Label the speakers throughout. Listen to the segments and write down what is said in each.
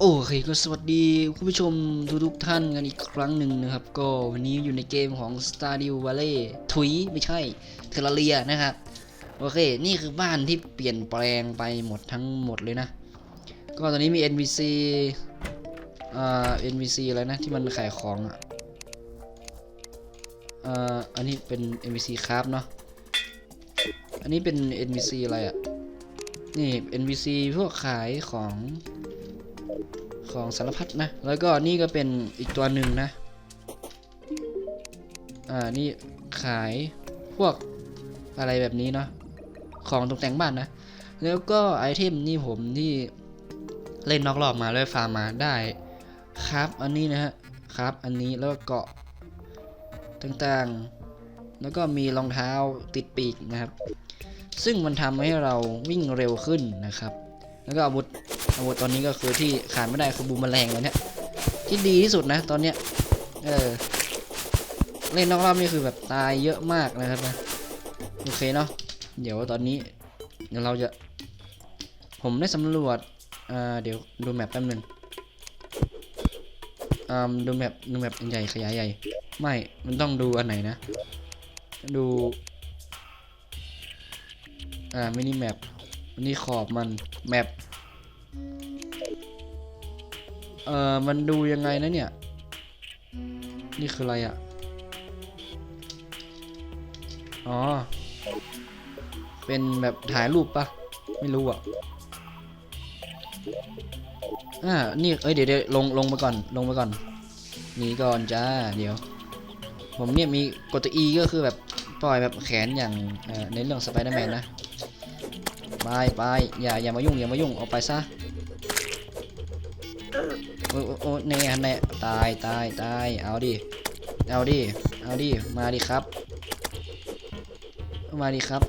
Speaker 1: โอเคก็สวัสดีคุณผู้ชมทุกทุกๆท่านกันอีกครั้งหนึ่งนะครับ ก็วันนี้อยู่ในเกมของ Stardew Valley ถุยไม่ใช่เทอร์เรียนะครับ โอเค นี่คือบ้านที่เปลี่ยนแปลงไปหมดทั้งหมดเลยนะ ก็ตอนนี้มี NPC อ่า NPC อะไรนะ ที่มันขายของอะอ่าอันนี้เป็น NPC ครับเนาะอันนี้เป็น NPC อะไรอะ นี่ NPC พวกขายของ ของสารพัดนะ แล้วก็นี่ก็เป็นอีกตัวหนึ่งนะ อ่า นี่ขายพวกอะไรแบบนี้เนาะ ของตกแต่งบ้านนะ แล้วก็ไอเทมนี่ผมที่เล่นนอกรอบมาแล้วฟาร์มมาได้ครับอันนี้นะฮะครับอันนี้แล้วก็เกาะต่างๆ แล้วก็มีรองเท้าติดปีกนะครับ ซึ่งมันทำให้เราวิ่งเร็วขึ้นนะครับ แล้วก็อาวุธ อาวุธตอนนี้ก็คือที่ขาดไม่ได้คือบูมแมลงแล้วเนี่ยที่ดีที่สุดนะ ตอนเนี้ยเออเล่นนอกรอบนี่คือแบบตายเยอะมากนะครับนะโอเคเนาะเดี๋ยวตอนนี้เดี๋ยวเราจะ ผมได้สำรวจอ่าเดี๋ยวดูแมปแป๊บนึงอ่าดูแมปดูแมปใหญ่ขยายใหญ่ ไม่ มันต้องดูอันไหนนะ ดูอ่ามินิแมปนี่ขอบมันแมป เอ่อมันดูยังไงนะเนี่ย นี่คืออะไรอะ่ะ อ๋อ เป็นแบบถ่ายรูปปะ ไม่รู้อะ อ่า นี่ เอ้ย เดี๋ยวเดี๋ยวลง ลงมาก่อน ลงมาก่อนหนี่ก่อนจ้า เดี๋ยว ผมเนี่ยมีกดตัว E ก็คือแบบปล่อยแบบแขนอย่างเอ่อในเรื่องสไปเดอร์แมนนะ ไปไปอย่า อย่ามายุ่ง อย่ามายุ่ง ออกไปซะ โอ้โอ้โอ้แน่แน่ตายตายตายเอาดิเอาดิเอาดิมาดิครับ มาดิครับ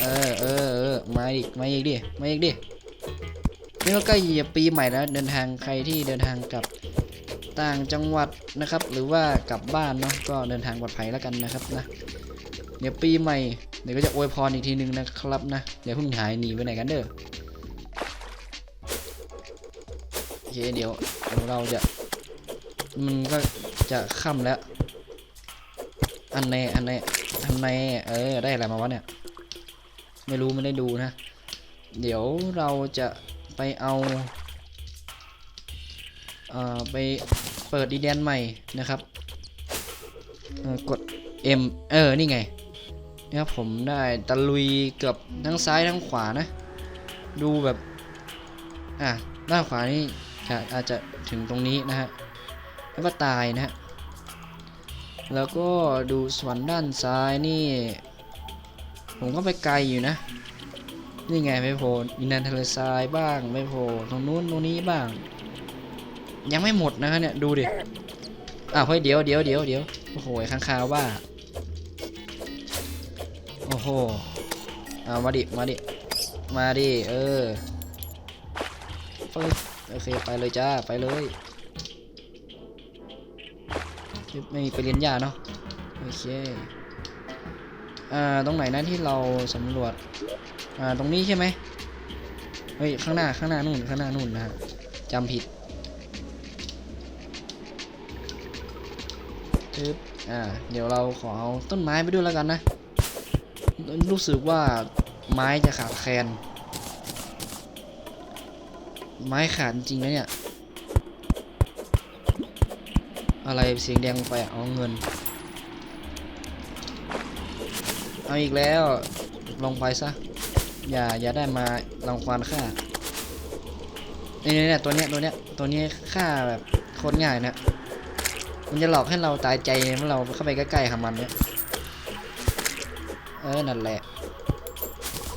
Speaker 1: เออเออเออมาอีกมาอีกดิมาอีกดินี่ก็ใกล้จะปีใหม่แล้วเดินทางใครที่เดินทางกลับต่างจังหวัดนะครับ หรือว่ากลับบ้านเนาะก็เดินทางปลอดภัยแล้วกันนะครับนะเดี๋ยวปีใหม่เดี๋ยวก็จะอวยพรอีกทีนึงนะครับนะเดี๋ยวพิ่งหายหนีไปไหนกันเด้อ เคเดี๋ยวเดี๋ยวเราจะ มันก็จะค่ำแล้ว อันแน่อันแน่อันแน่เออ ได้อะไรมาวะเนี่ย ไม่รู้ไม่ได้ดูนะ เดี๋ยวเราจะไปเอาเอ่อไปเปิดดีแดนใหม่นะครับเออกด M เออ นี่ไงนะครับผมได้ตะลุยเกือบทั้งซ้ายทั้งขวานะ ดูแบบ อะ ด้านขวานี่ อาอาจจะถึงตรงนี้นะฮะแล้วก็ตายนะฮะแล้วก็ดูส่วนด้านซ้ายนี่ ผมก็ไปไกลอยู่นะ นี่ไงไม่โผล่อินันทะเลทรายบ้างไม่โผล่ตรงนู้นตรงนี้บ้าง ยังไม่หมดนะฮะเนี่ยดูดิอ้าวเฮ้ยเดี๋ยวเดี๋ยวเดี๋ยวเดี๋ยวโอ้โหข้างคาวว่าโอ้โหเอามาดิมาดิมาดิเออปึ๊บ โอเคไปเลยจ้าไปเลยไม่มีไปเรียนยาเนาะโอเคอ่าตรงไหนนะที่เราสำรวจอ่าตรงนี้ใช่ไหมเฮ้ยข้างหน้าข้างหน้านู่นข้างหน้านู่นนะจำผิดปึ๊บอ่าเดี๋ยวเราขอเอาต้นไม้ไปด้วยแล้วกันนะ รู้สึกว่าไม้จะขาดแคลน ไม้ขาดจริงนะเนี่ย อะไรเสียงแดงลงไปเอาเงิน เอาอีกแล้ว ลงไปซะ อย่าอย่าได้มารังควานค่าเนี่ยเนี่ยตัวเนี้ยตัวเนี้ยตัวนี้ฆ่าแบบโคตรง่ายนะ มันจะหลอกให้เราตายใจเมื่อเราเข้าไปใกล้ๆกับมันเนี่ย เออ นั่นแหละ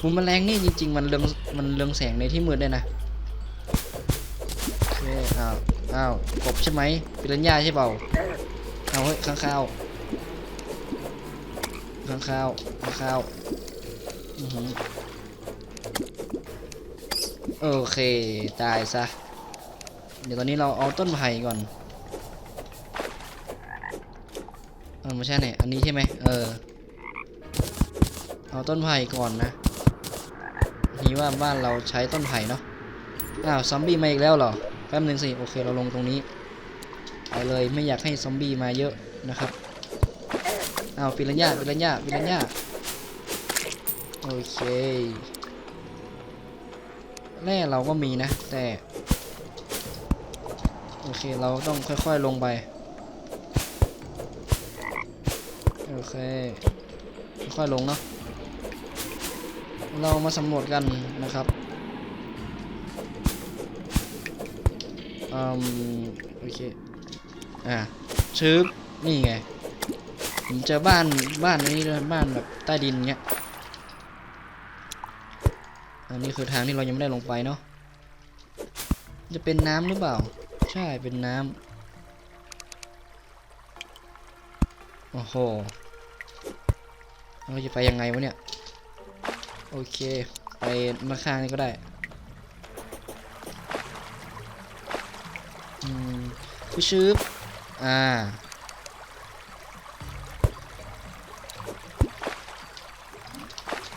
Speaker 1: มุมแมลงนี่จริง ๆ มันเรืองมันเรืองแสงในที่มืดด้วยนะ อ้าวกบใช่ไหมปิรัญญาใช่เปล่าเอาเฮ้ยข้างข้าวข้างข้าวข้างข้าวอือหือโอเคตายซะ เดี๋ยวตอนนี้เราเอาต้นไผ่ก่อนเออไม่ใช่เนี่ยอันนี้ใช่ไหมเออ เอาต้นไผ่ก่อนนะนี่ว่าบ้านเราใช้ต้นไผ่เนาะอ้าวซอมบี้มาอีกแล้วเหรอ แป๊บหนึ่งสิ โอเค เราลงตรงนี้ไปเลยไม่อยากให้ซอมบี้มาเยอะนะครับเอาปิรันย่าปิรันย่าปิรันย่าโอเคแร่เราก็มีนะ แต่โอเค เราต้องค่อยๆลงไป โอเค ค่อยๆลงเนาะเรามาสำรวจกันนะครับ อืมโอเค อ่าชึบนี่ไงผมเจอบ้านบ้านนี้ด้วยบ้านแบบใต้ดินเงี้ย อันนี้คือทางที่เรายังไม่ได้ลงไปเนาะ จะเป็นน้ำหรือเปล่า ใช่เป็นน้ำ โอ้โห เราจะไปยังไงวะเนี่ย โอเค ไปมาข้างนี้ก็ได้ ผู้ชืบอ่า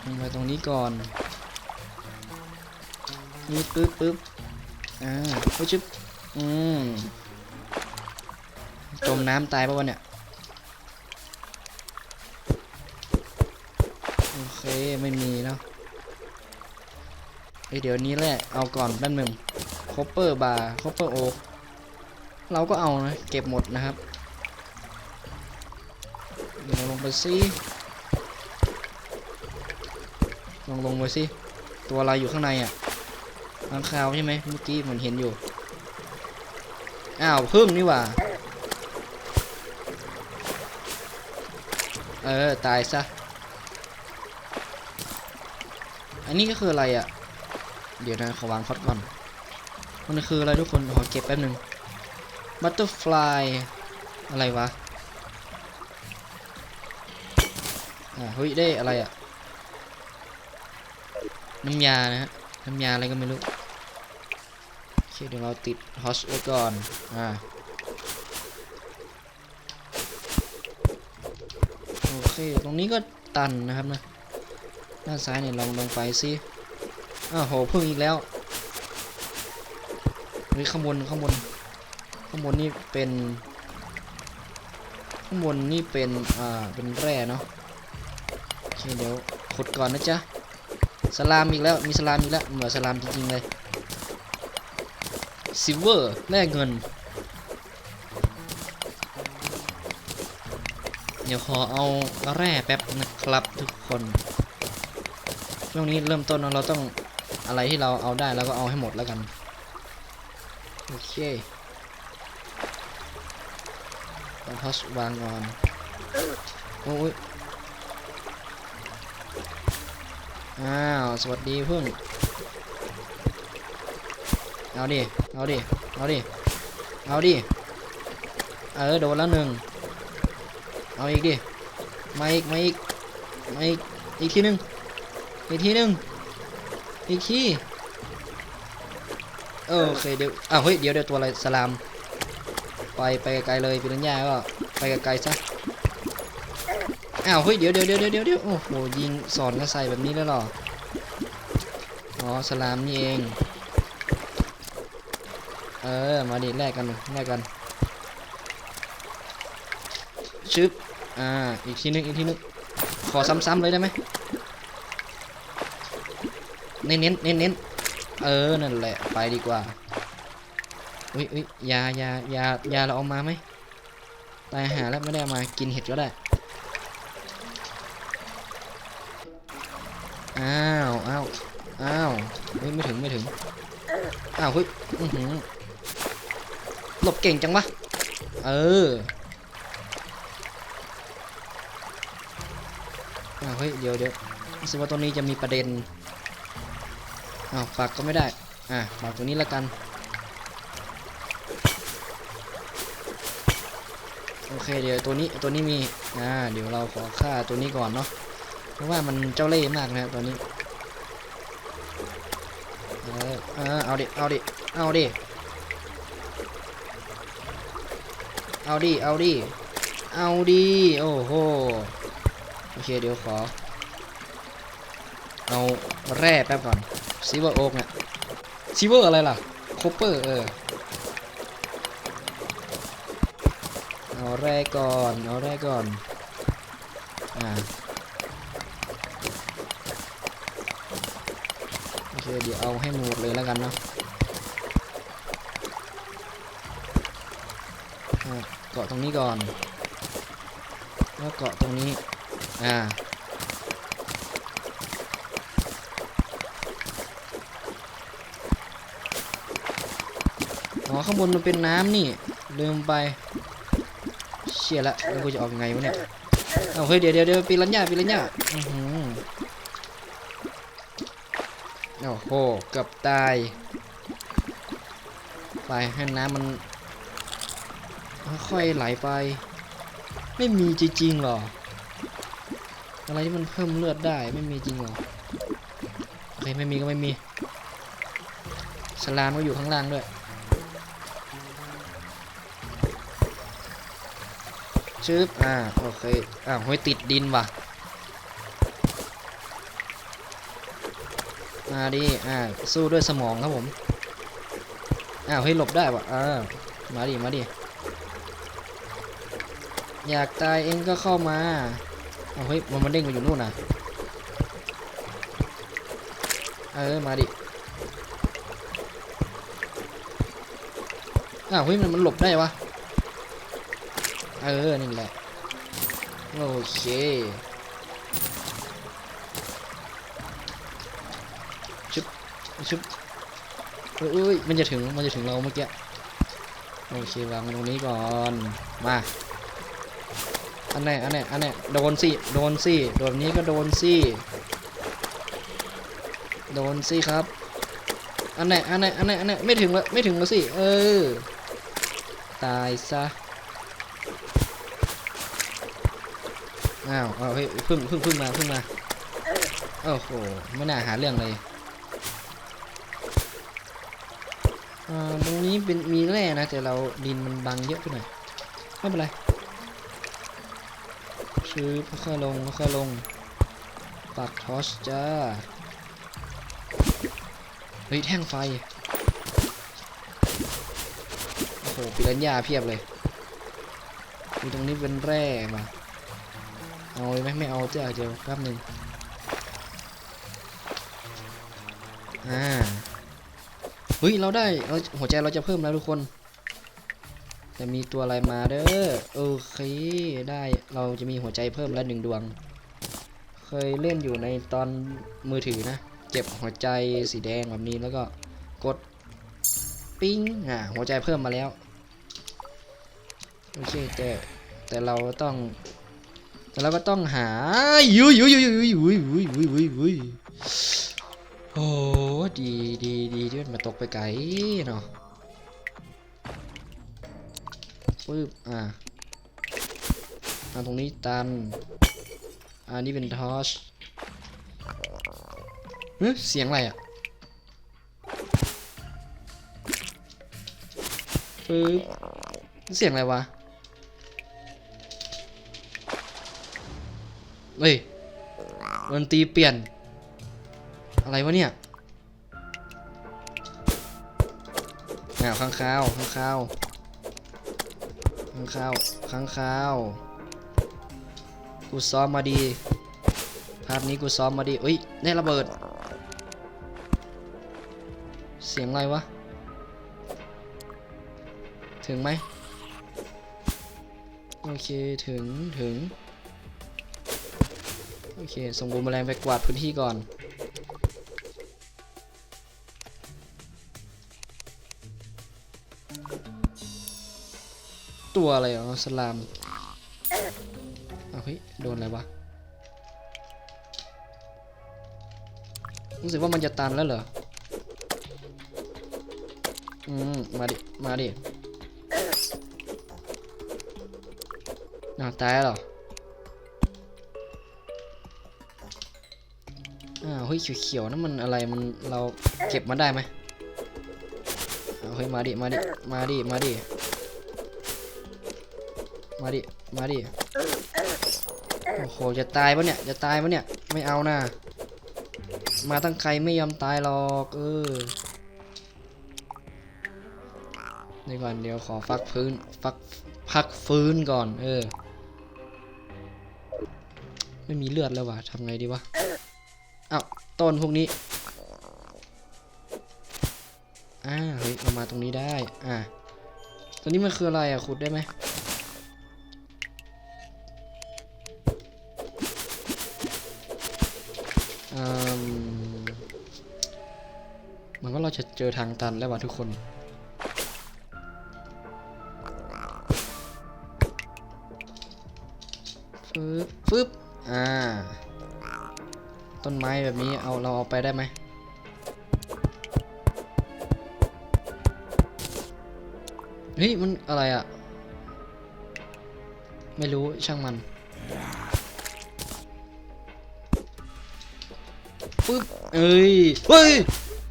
Speaker 1: ลงไปตรงนี้ก่อน นี่ปึ๊บปึ๊บอ่าผู้ชึบอืมจมน้ำตายปะวะเนี่ย โอเค ไม่มีแล้วเอ้ยเดี๋ยวนี้แหละ เอาก่อนแป๊บหนึ่งคอปเปอร์บาร์คอปเปอร์โอ๊ก เราก็เอานะเก็บหมดนะครับเดี๋ยวลงไปสิลงลงไปสิตัวอะไรอยู่ข้างในอะข้างคาวใช่ไหมเมื่อกี้มันเห็นอยู่อ้าวพึ่งนี่ว่าเออตายซะอันนี้ก็คืออะไรอะ เดี๋ยวนะขอวางพอดก่อนมันคืออะไรทุกคนขอเก็บแป๊บหนึ่ง Butterfly อะไรวะ อ่าเฮ้ยได้อะไรอะน้ำยานะฮะ น้ำยาอะไรก็ไม่รู้โอเคเดี๋ยวเราติดฮอสไว้ก่อน อ่าโอเค ตรงนี้ก็ตันนะครับนะ ด้านซ้ายเนี่ยลองลงไปสิอ้าวโหพึ่งอีกแล้วเฮ้ยข้างบนข้างบน ข้างบนนี่เป็นข้างบนนี่เป็นอ่าเป็นแร่เนาะโอเคเดี๋ยวขุดก่อนนะจ๊ะสลามอีกแล้วมีสลามอีกแล้วเหมือนสลามจริงๆเลยซิลเวอร์แลกเงิน เดี๋ยวขอเอาแร่แป๊บนะครับทุกคนช่วงนี้เริ่มต้นเราต้องอะไรที่เราเอาได้แล้วก็เอาให้หมดแล้วกัน โอเค เอาพัสวางก่อนโอ้ยอ้าว สวัสดีเพื่อนเอาดิ เอาดิ เอาดิ เอาดิ เออ โดนแล้วหนึ่ง เอาอีกดิ มาอีก มาอีก มาอีก อีกทีหนึ่งอีกทีหนึ่งอีกทีเออโอเคเดี๋ยวอ้าวเฮ้ย เดี๋ยวเดี๋ยวตัวอะไรสลาม ไปไปไกลเลยปิรัญญาก็ไปไกลๆซะอ้าวเฮ้ยเดี๋ยวเดี๋ยวเดี๋ยวเดี๋ยวเดี๋ยวโอ้โหยิงสอนกันใส่แบบนี้แล้วหรออ๋อสลามนี่เองเออมาดิแลกกันแลกกันชึบอ่าอีกทีนึงอีกทีนึงขอซ้ำๆเลยได้ไหมเน้นเน้นเน้นเน้นเออนั่นแหละไปดีกว่า อุ้ยอุ้ยยายายายาเราเอามาไหมตายหาแล้วไม่ได้ามากินเห็ดก็ได้ อ้าวอ้าวอ้าวเฮ้ยไม่ถึงไม่ถึง อ้าวเฮ้ยอือหือหลบเก่งจังวะ เออ อ้าวเฮ้ยเดี๋ยวเดี๋ยวรู้สึกว่าตัวนี้จะมีประเด็น อ้าวปักก็ไม่ได้ อะปักตัวนี้ละกัน โอเคเดี๋ยวตัวนี้ตัวนี้มีอ่าเดี๋ยวเราขอฆ่าตัวนี้ก่อนเนาะเพราะว่ามันเจ้าเล่ห์มากนะตัวนี้เออเอาดิเอาดิเอาดิเอาดิเอาดิเอาดิโอ้โหโอเคเดี๋ยวขอ เอาแร่แป๊บก่อนซิเวอร์โอ๊กเนี่ยซิเวอร์อะไรล่ะโคเปอร์เออ เอาแรกก่อน เอาแรกก่อน อ่า โอเค เดี๋ยวเอาให้หมดเลยแล้วกันเนาะเกาะตรงนี้ก่อน แล้วเกาะตรงนี้ อ่าอ๋อข้างบนมันเป็นน้ำนี่ลืมไป ชี่ยละแล้วกูจะออกยังไงวะเนี่ยเอาเฮ้ยเดี๋ยวเดี๋ยวเดี๋ยวปีรัญญาปีรัญญาอือหือโอ้โหเกือบตาย ไปให้น้ำมัน ค่อยๆไหลไป ไม่มีจริงๆหรอ อะไรที่มันเพิ่มเลือดได้ไม่มีจริงหรอโอเคไม่มีก็ไม่มีสลามก็อยู่ข้างล่างด้วย ชึบอ่า โอเค อ่าห้ยติดดินว่ะ มาดิ อ่า สู้ด้วยสมองครับผม อ้าวเฮ้หลบได้ว่ะ อ่า มาดิ มาดิ อยากตายเองก็เข้ามาเอาเฮ้ย มันมันเด้งมาอยู่นู่นนะเออ มาดิ อ้าวเฮ้ย มันมันหลบได้วะ เออนี่แหละ โอเคชุบชุบเอ้ยมันจะถึงมันจะถึงเราเมื่อกี้โอเควางตรงนี้ก่อนมาอันไหนอันไหนอันไหนโดนสิโดนสิโดนนี้ก็โดนสิโดนสิครับ อันไหนอันไหนอันไหนอันไหนไม่ถึงละไม่ถึงละสิเออ ตายซะ อ้าวอ้าวเฮ้ยพึ่งเพึ่งเพึ่งมาเพึ่งมาโอ้โหไม่น่าหาเรื่องเลยอ่าตรงนี้เป็นมีแร่นะแต่เราดินมันบังเยอะไปหน่อยไม่เป็นไรชื้อค่อยๆลงค่อยๆลงปักทอชจ้าเฮ้ยแท่งไฟโอ้โหปิรัญญาเพียบเลยมีตรงนี้เป็นแร่มา เอาเลยไหมไม่เอาเจ้าเดียวแป๊บหนึ่งอ่าเฮ้ยเราได้เราหัวใจเราจะเพิ่มแล้วทุกคนแต่มีตัวอะไรมาเด้อโอเคได้เราจะมีหัวใจเพิ่มแล้วหนึ่งดวง เคยเล่นอยู่ในตอนมือถือนะเก็บหัวใจสีแดงแบบนี้แล้วก็กดปิ้งอ่าหัวใจเพิ่มมาแล้วโอเคแต่แต่เราต้อง แต่เราก็ต้องหายุยยุยยุยยุยยุยยุยยุยยุยยุยโอ้ดีดีดีที่มันมาตกไปไกลเนาะปึ๊บอ่าอ่าตรงนี้ตันอันนี้เป็นทอชเฮ้ยเสียงอะไรอะปึ๊บเสียงอะไรวะ เฮ้ยดนตรีเปลี่ยน อะไรวะเนี่ยอ้าวข้างคาวข้างคาวข้างคาวข้างคาวกูซ้อมมาดี ภาพนี้กูซ้อมมาดีเอ้ยได้ระเบิด เสียงอะไรวะ ถึงไหม โอเค ถึง ถึง โอเค ส่งบูมแมลงไปกวาดพื้นที่ก่อน ตัวอะไรอะสลามเอาเฮ้ย โดนอะไรวะ รู้สึกว่ามันจะตันแล้วเหรอ อืม มาดิ มาดิอ้าวตายแล้วเหรอ เฮ้ยเขียวๆนั่นมันอะไรมันเราเก็บมาได้ไหมเฮ้ยมาดิมาดิมาดิมาดิมาดิมาดิโอ้โหจะตายปะเนี่ยจะตายปะเนี่ยไม่เอานะมาตั้งใครไม่ยอมตายหรอกเออเดี๋ยวก่อนเดี๋ยวขอฟักพื้นฟักพักฟื้นก่อน เออ ไม่มีเลือดแล้ววะทำไงดีวะ ต้นพวกนี้ อ่า เฮ้ย เรามาตรงนี้ได้ อ่าตัวนี้มันคืออะไรอะ ขุดได้ไหมอืมเหมือนว่าเราจะเจอทางตันแล้วว่ะทุกคน ฟึบฟึบอ่า ต้นไม้แบบนี้เอาเราเอาไปได้ไหมเฮ้ยมันอะไรอะไม่รู้ช่างมันปึ๊บเอ้ยเฮ้ย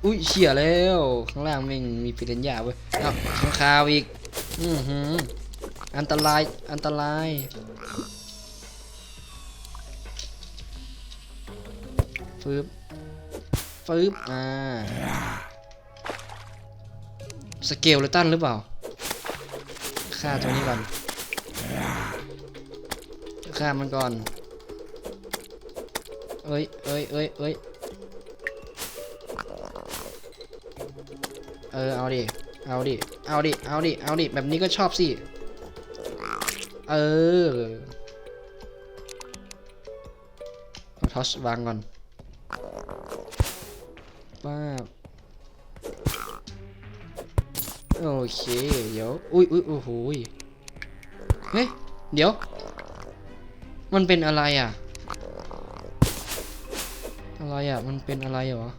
Speaker 1: อุ้ยเฉียแล้ว ข้างล่างแม่งมีปิเรนยาเว้ยเอ้าข้างคาวอีกอือหืออันตรายอันตราย ฟืบฟืบอ่าสเกลเลตันหรือเปล่าฆ่าตัวนี้ก่อนฆ่ามันก่อนเอ้ยเอ้ยเอ้ยเอ้ยเออเอาดิเอาดิเอาดิเอาดิเอาดิแบบนี้ก็ชอบสิเออเอาทอสวางก่อน ป้าบโอเค เดี๋ยว อุ้ยอุ้ยโอ้โหเฮ้ย เดี๋ยว มันเป็นอะไรอะ อะไรอะ มันเป็นอะไรเหรอ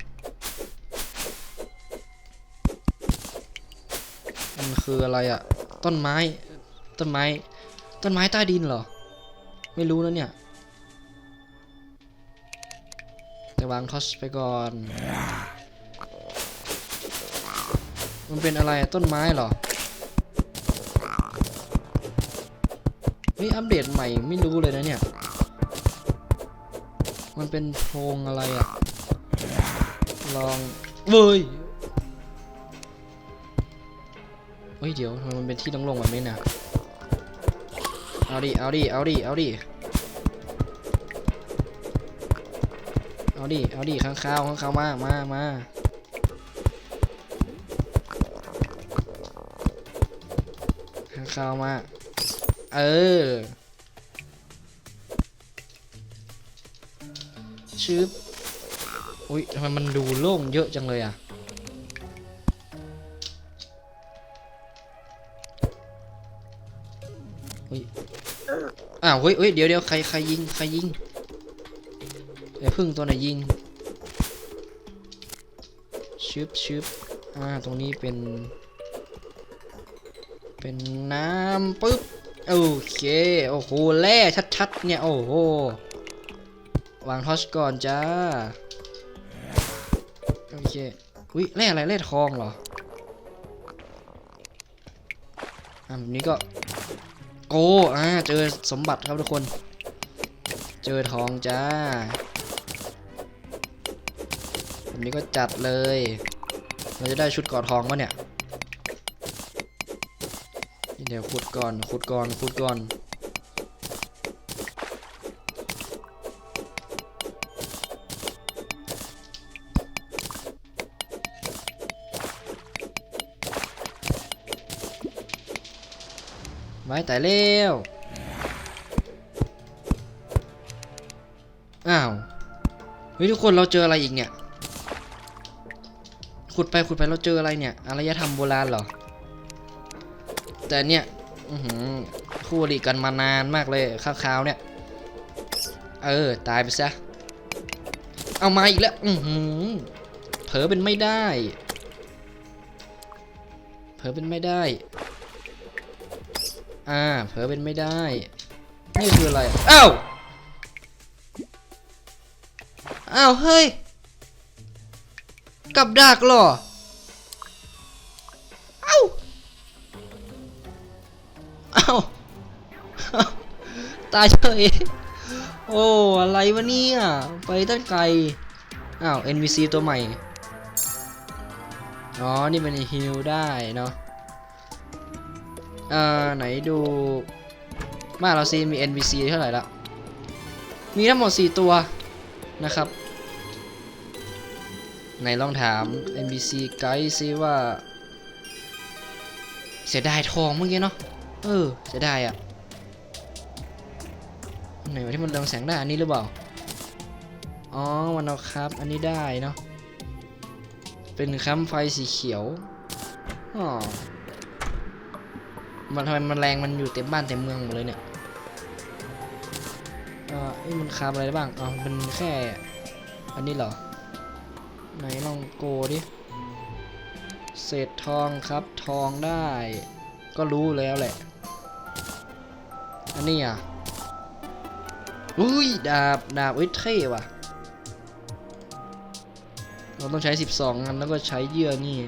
Speaker 1: มันคืออะไรอะ ต้นไม้ ต้นไม้ ต้นไม้ใต้ดินเหรอ ไม่รู้นะเนี่ย แต่วางทอสไปก่อน มันเป็นอะไรต้นไม้เหรอเฮ้ยอัปเดตใหม่ไม่รู้เลยนะเนี่ย มันเป็นโพรงอะไรอะลองเว้ยเฮ้ยเดี๋ยวมันเป็นที่โล่งๆแบบนี้น่ะเอาดิ เอาดิ เอาดิ เอาดิ เอาดิ เอาดิข้างข้าวข้างข้าวมา มา มา ข้างข้าวมา เออชืบอุ้ยทำไมมันดูโล่งเยอะจังเลยอะ อุ้ย อ้าวเฮ้ยเฮ้ยเดี๋ยวเดี๋ยวใคร ใครยิง ใครยิง เดี๋ยวพึ่งตัวไหนยิงชึบชึบอ่าตรงนี้เป็น เป็นน้ำปึ๊บโอเคโอ้โหแร่ชัดๆเนี่ยโอ้โหวางทอชก่อนจ้าโอเคอุ้ยแร่อะไรแร่ทองเหรออ่าแบบนี้ก็โกอ่าเจอสมบัติครับทุกคน เจอทองจ้า แบบนี้ก็จัดเลย เราจะได้ชุดกอทองปะเนี่ยเดี๋ยวขุดก่อนขุดก่อนขุดก่อนไว้แต่เร็วอ้าวเฮ้ยทุกคนเราเจออะไรอีกเนี่ย ขุดไปขุดไปเราเจออะไรเนี่ยอารยธรรมโบราณเหรอ แต่เนี่ยคู่อริกันมานานมากเลยข้าวๆเนี่ย เออ ตายไปซะ เอามาอีกแล้ว อือหือเผลอเป็นไม่ได้ เผลอเป็นไม่ได้ อ่า เผลอเป็นไม่ได้ นี่คืออะไร อ้าว อ้าว เฮ้ย กับดักเหรอ เอ้า เอ้า ตายเฉย โอ้ อะไรวะเนี่ย ไปตั้งไกล อ้าว NPC ตัวใหม่ อ๋อ นี่เป็นฮิลได้เนาะ อ่า ไหนดูบ้านเราซีมี NPC เท่าไหร่ละ มีทั้งหมด 4 ตัวนะครับ ไหนลองถาม NPC ไกด์ซิว่า เสียดายทองเมื่อกี้เนาะ เออ เสียดายอะไหนวะที่มันเรืองแสงได้ อันนี้หรือเปล่า อ๋อ มันเอาครับ อันนี้ได้เนาะ เป็นแคมไฟสีเขียว อ๋อ มันทำไมมันแรงมันอยู่เต็มบ้านเต็มเมืองหมดเลยเนี่ยอ่อไอ้มันคาบอะไรได้บ้าง อ๋อ มันแค่ อันนี้เหรอ ไหนลองโกดิ เศษทองครับทองได้ ก็รู้แล้วแหละ อันนี้อะ อุ้ย ดาบ ดาบเอ้ยเท่ว่ะ เราต้องใช้ 12อันแล้วก็ใช้เยื่อนี่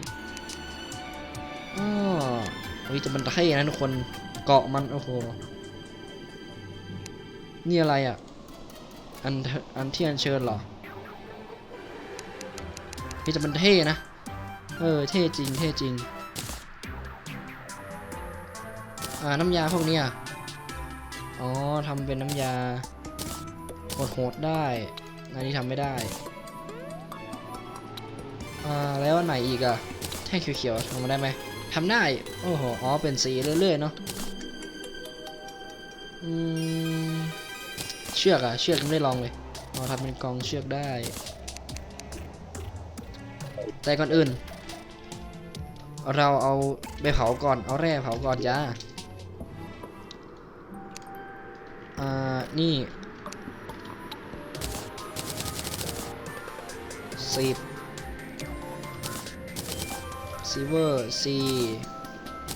Speaker 1: อ๋ออุ้ยแต่มันเท่นะทุกคน เกาะมัน โอ้โห นี่อะไรอะ อันทอันที่อันเชิญเหรอ นี่แต่มันเท่นะ เออ เท่จริง เท่จริง อ่า น้ำยาพวกนี้อ๋อทำเป็นน้ำยาโหดๆได้อันนี้ทำไม่ได้ อ่า แล้วอันไหนอีกอะแท่งเขียวๆทำมาได้ไหมทำได้ โอ้โห อ๋อ เป็นสีเรื่อยๆเนาะอืมเชือกอะเชือกยังไม่ได้ลองเลย อ๋อทำเป็นกองเชือกได้ แต่ก่อนอื่น เราเอาไปเผาก่อน เอาแร่เผาก่อนจ้าอ่า นี่สิบซิเวอร์ซี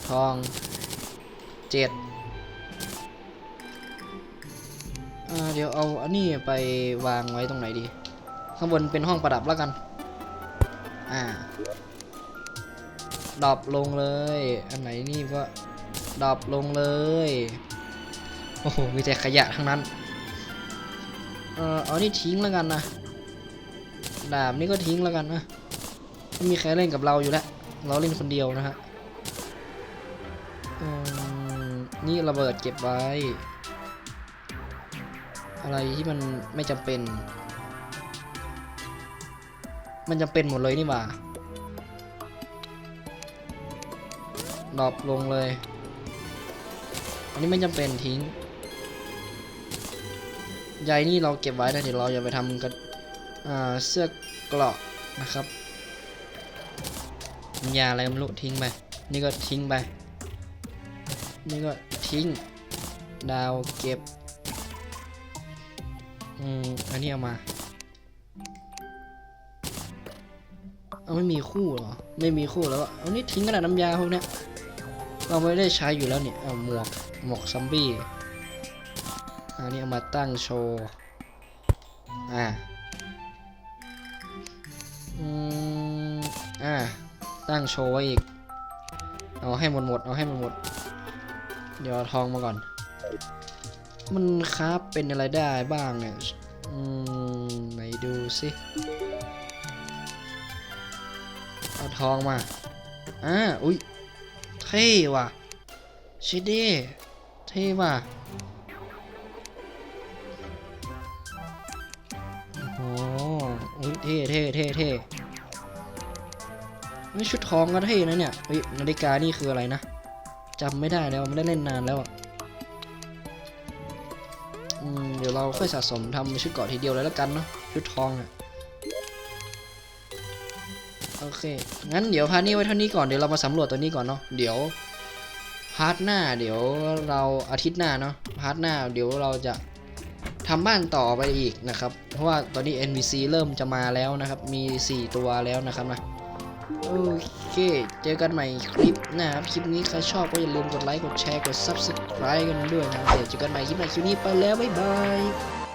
Speaker 1: ทองเจ็ดอ่าเดี๋ยวเอาอันนี้ไปวางไว้ตรงไหนดี ข้างบนเป็นห้องประดับแล้วกัน อ่าดรอปลงเลย อันไหนนี่ก็ดรอปลงเลย โอ้โห มีแต่ขยะทั้งนั้น เออเอานี่ทิ้งแล้วกันนะ ดาบนี่ก็ทิ้งแล้วกันนะไม่มีใครเล่นกับเราอยู่แล้ว เราเล่นคนเดียวนะฮะอืมนี่ระเบิดเก็บไว้ อะไรที่มันไม่จำเป็น มันจำเป็นหมดเลยนี่หว่าดรอปลงเลย อันนี้ไม่จำเป็นทิ้งใยนี่เราเก็บไว้นะเดี๋ยวเราจะไปทำกันเสื้อเกราะนะครับยาอะไรไม่รู้ทิ้งไป นี่ก็ทิ้งไป นี่ก็ทิ้ง ดาวเก็บ อืม อันนี้เอามา เอาไม่มีคู่หรอ ไม่มีคู่แล้วเอานี่ทิ้งกระดาษน้ำยาพวกเนี้ยเราไม่ได้ใช้อยู่แล้วเนี่ยเอาหมวกหมวกซัมบี้อันนี้เอามาตั้งโชว์อ่าอืมอ่าตั้งโชว์ไว้อีก เอาให้หมดหมดเอาให้หมดหมดเดี๋ยวทองมาก่อน มันครับเป็นอะไรได้บ้างเนี่ย อืมไหนดูสิ ทองมาอ่าอุ้ยเท่ว่ะชิดเด้เท่ว่ะโอ้โหอุ้ยเท่เท่เท่เท่ไม่ชุดทองก็เท่นะเนี่ยเฮ้ยนาฬิกานี่คืออะไรนะจำไม่ได้แล้วไม่ได้เล่นนานแล้วอืมเดี๋ยวเราค่อยสะสมทำชุดเกาะทีเดียวเลยแล้วกันเนาะชุดทองอะ โอเค งั้นเดี๋ยวพาร์ทนี้ไว้เท่านี้ก่อนเดี๋ยวเรามาสำรวจตัวนี้ก่อนเนาะเดี๋ยวพาร์ทหน้า เดี๋ยวเราอาทิตย์หน้าเนาะพาร์ทหน้า เดี๋ยวเราจะทำบ้านต่อไปอีกนะครับ เพราะว่าตอนนี้ NPC เริ่มจะมาแล้วนะครับ มี 4 ตัวแล้วนะครับนะโอเค เจอกันใหม่คลิปหนะครับ คลิปนี้ใครชอบก็อย่าลืมกดไลค์ กดแชร์ กด Subscribe กันด้วยนะครับเดี๋ยวเจอกันใหม่คลิปหน้าคลิปนี้ไปแล้ว บ๊ายบาย